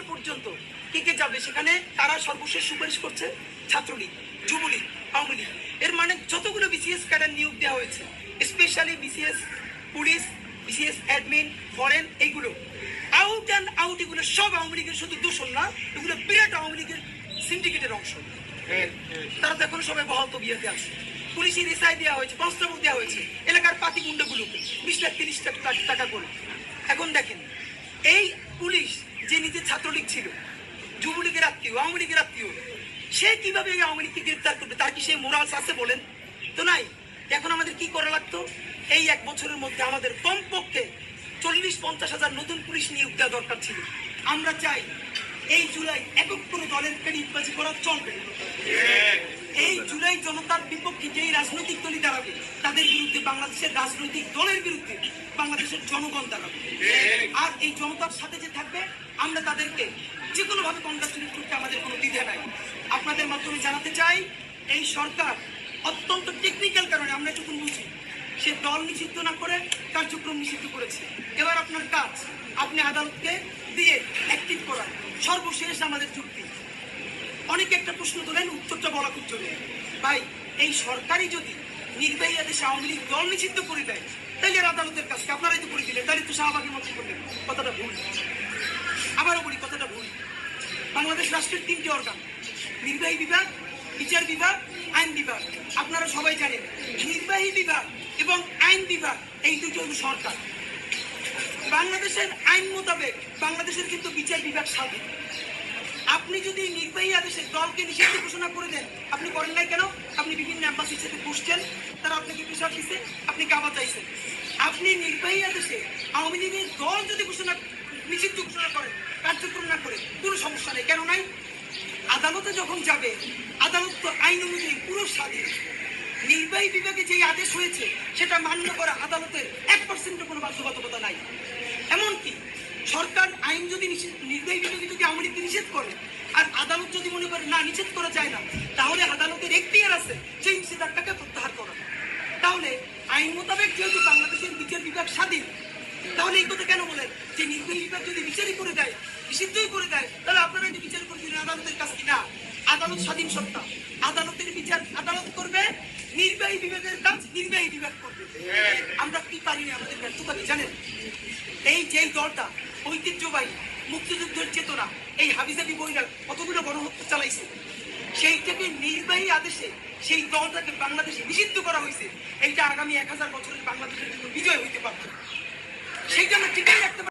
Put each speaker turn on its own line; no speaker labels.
পঁচিশে পর্যন্ত কে কে যাবে সেখানে তারা সর্বশেষ সুপারিশ করছে ছাত্রলীগ, যুবলীগ, আওয়ামী লীগ। এর মানে যতগুলো বিসিএস ক্যাডার নিয়োগ দেওয়া হয়েছে specially BCS police BCS admin foreign এইগুলো আউট অ্যান্ড আউট এগুলো সব আওয়ামী লীগের শুধু দূষণ না, এগুলো বিরাট আওয়ামী লীগের সিন্ডিকেটের অংশ। তারা তো এখন সবাই বহাল তবিয়াতে আছে। পুলিশের রেসাই দেওয়া হয়েছে, কনস্টেবল দেওয়া হয়েছে, এলাকার পাতি গুন্ডাগুলোকে বিশ লাখ, তিরিশ লাখ টাকা- করে। এখন দেখেন, এই ছাত্রলীগ ছিল, যুবলীগের আত্মীয়, আওয়ামী লীগের আত্মীয়, সে কীভাবে আওয়ামী লীগকে গ্রেপ্তার করবে তার কি সেই মোরালস আছে বলেন? তো নাই। এখন আমাদের কি করা লাগতো? এই এক বছরের মধ্যে আমাদের কমপক্ষে চল্লিশ পঞ্চাশ হাজার নতুন পুলিশ নিয়োগ দেওয়া দরকার ছিল। আমরা চাই এই জুলাই একক কোনো দলের পেরিবাজি করা চলবে এই জুলাই জনতার বিপক্ষে যেই রাজনৈতিক দলই দাঁড়াবে, তাদের বিরুদ্ধে বাংলাদেশের রাজনৈতিক দলের বিরুদ্ধে বাংলাদেশের জনগণ দাঁড়াবে আর এই জনতার সাথে যে থাকবে, আমরা তাদেরকে যে কোনো ভাবে কংগ্রাচুলেট করতে আমাদের কোনো দ্বিধা নাই। আপনাদের মাধ্যমে জানাতে চাই, এই সরকার অত্যন্ত টেকনিক্যাল কারণে, আমরা যখন বুঝি সে দল নিষিদ্ধ না করে কার্যক্রম নিষিদ্ধ করেছে। এবার আপনার কাজ, আপনি আদালতকে দিয়ে অ্যাক্টিভ করা সর্বশেষ আমাদের চুক্তি অনেকে একটা প্রশ্ন তোলেন, উত্তরটা বলা খুব জরুরি ভাই, এই সরকারই যদি নির্বাহী আদেশে আওয়ামী লীগ দল নিষিদ্ধ করে দেয়। আর আদালতের কাছে আপনারাই তো করে দিলেন। তাহলে তো শাহবাগের মতো করলেন। কথাটা ভুল। আবারও বলি, কথাটা ভুল। বাংলাদেশ রাষ্ট্রের তিনটি অর্গান নির্বাহী বিভাগ, বিচার বিভাগ, আইন বিভাগ। আপনারা সবাই জানেন, নির্বাহী বিভাগ এবং আইন বিভাগ এই দুটো হলো সরকার। বাংলাদেশের আইন মোতাবেক বাংলাদেশের কিন্তু বিচার বিভাগ স্বাধীন। আপনি যদি নির্বাহী আদেশে দলকে নিষিদ্ধ ঘোষণা করে দেন, আপনি করেন নাই কেন? আপনি বসছেন তারা আপনাকে প্রেশার দিচ্ছে আপনি কাবা চাইছেন। আপনি নির্বাহী আদেশে আওয়ামী লীগের দল যদি ঘোষণা, নিষিদ্ধ ঘোষণা করেন, কার্যক্রম না করে কোনো সমস্যা নেই। কেন নাই? আদালতে যখন যাবে, আদালত তো আইন অনুযায়ী পুরো স্বাধীন। নির্বাহী বিভাগে যে আদেশ হয়েছে, সেটা মান্য করা আদালতের এক পার্সেন্টও কোনো বাধ্যবাধকতা নাই। এমনকি সরকার আইন যদি নির্বাহী বিভাগে যদি আওয়ামী লীগকে নিষেধ করে, আর আদালত যদি মনে করে, না, নিষেধ করা যায় না, তাহলে আদালতের এখতিয়ার আছে সেই নিষেধাজ্ঞাকে প্রত্যাহার করা তাহলে মোতাবেক যেহেতু বাংলাদেশের বিচার বিভাগ স্বাধীন, তাহলে এই কথা কেন বলেন? যে নির্বাহী বিভাগ যদি বিচারই করে দেয়, নিষিদ্ধই করে দেয়, তাহলে আপনারা যদি বিচার করে আদালতের কাছ কি না আদালত স্বাধীন সত্তা। আদালতের বিচার আদালত করবে, নির্বাহী বিভাগের কাজ নির্বাহী বিভাগ করবে। আমরা কি পারি না আমাদের ব্যর্থতা জানেন? এই যেই দলটা ঐতিহ্যবাহী, মুক্তিযুদ্ধের চেতনা, এই হাবিজাবি বইরা কতগুলো গণহত্যা চালাইছে সেই থেকে নির্বাহী আদেশে সেই দলটাকে বাংলাদেশে নিষিদ্ধ করা হয়েছে। এইটা আগামী এক হাজার বছরের বাংলাদেশের জন্য বিজয় হইতে পারত সেইটা আমরা টিকিয়ে রাখতে